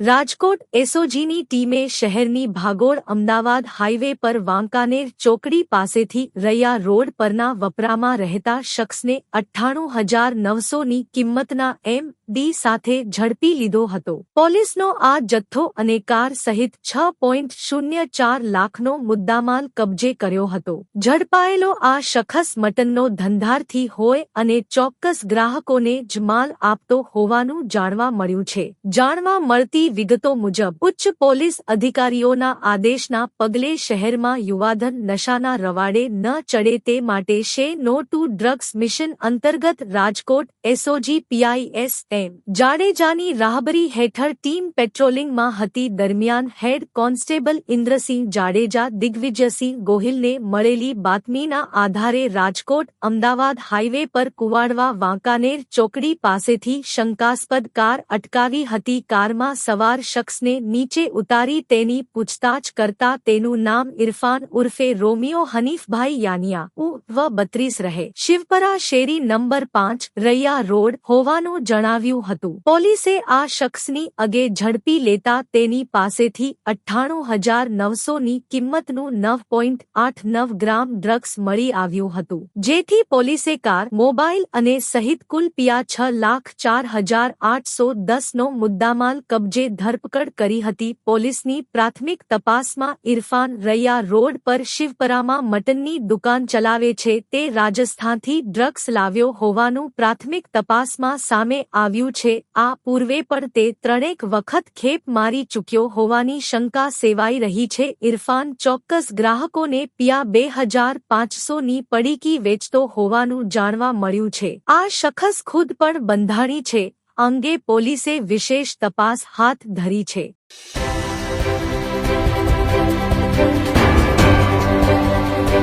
રાજકોટ એસઓજીની ટીમે શહેરની ભાગોળ અમદાવાદ હાઈવે પર વાંકાનેર ચોકડી પાસેથી રૈયા રોડ પરના વપરામાં રહેતા શખ્સને અઠ્ઠાણું હજાર નવસોની કિંમતના એમ ડી સાથે ઝડપી લીધો હતો. પોલીસનો આ જથ્થો અને કાર સહિત છ પોઈન્ટ શૂન્ય ચાર લાખનો મુદ્દામાલ કબજે કર્યો હતો. ઝડપાયેલો આ શખસ મટનનો ધંધારથી હોય અને ચોક્કસ ગ્રાહકોને જ માલ આપતો હોવાનું જાણવા મળ્યું છે. જાણવા મળતી વિગતો મુજબ, ઉચ્ચ પોલીસ અધિકારીઓના આદેશના પગલે શહેરમાં યુવાધન નશાના રવાડે ન ચડે તે માટે શે નો ટુ ડ્રગ્સ મિશન અંતર્ગત રાજકોટ એસઓજી પીઆઈએસ એમ, જાડેજાની રાહબરી હેઠળ ટીમ પેટ્રોલિંગમાં હતી દરમિયાન હેડ કોન્સ્ટેબલ ઇન્દ્રસિંહ જાડેજા, દિગ્વિજયસિંહ ગોહિલને મળેલી બાતમીના આધારે રાજકોટ, અમદાવાદ હાઈવે પર કુવાડવા વાંકાનેર ચોકડી પાસેથી શંકાસ્પદ કાર અટકાવી હતી. કારમાં સવાર શખ્સને નીચે ઉતારી તેની પૂછતાછ કરતા તેનું નામ ઇરફાન ઉર્ફે રોમિયો હનીફભાઈ યાનિયા, ઉ, વ, બત્રીસ રહે. શિવપરા શેરી નંબર પાંચ, રૈયા રોડ, હોવાનું જણાવ્યું હતું. પોલીસે આ શખ્સની અગે ઝડપી લેતા તેની પાસેથી અઠ્ઠાણું હજાર નવસોની કિંમતનું નવ પોઈન્ટ આઠ નવ ગ્રામ ડ્રગ્સ મળી આવ્યું હતું. જેથી પોલીસે કાર, મોબાઈલ અને સહિત કુલ પિયા છ લાખ ચાર હજાર આઠસો દસનો મુદ્દામાલ કબજે ધરપકડ કરી હતી. પોલીસની પ્રાથમિક તપાસમાં ઇરફાન રૈયા રોડ પર શિવપરામાં મટનની દુકાન ચલાવે છે. તે રાજસ્થાનથી ડ્રગ્સ લાવ્યો હોવાનું પ્રાથમિક તપાસમાં સામે આવ્યું છે. આ પૂર્વે પણ તે ત્રણેક વખત ખેપ મારી ચૂક્યો હોવાની શંકા સેવાઈ રહી છે. ઇરફાન ચોક્કસ ગ્રાહકોને પિયા બે હજાર પાંચસોની પડીકી વેચતો હોવાનું જાણવા મળ્યું છે. આ શખસ ખુદ પણ બંધાણી છે. અંગે પોલીસે વિશેષ તપાસ હાથ ધરી છે.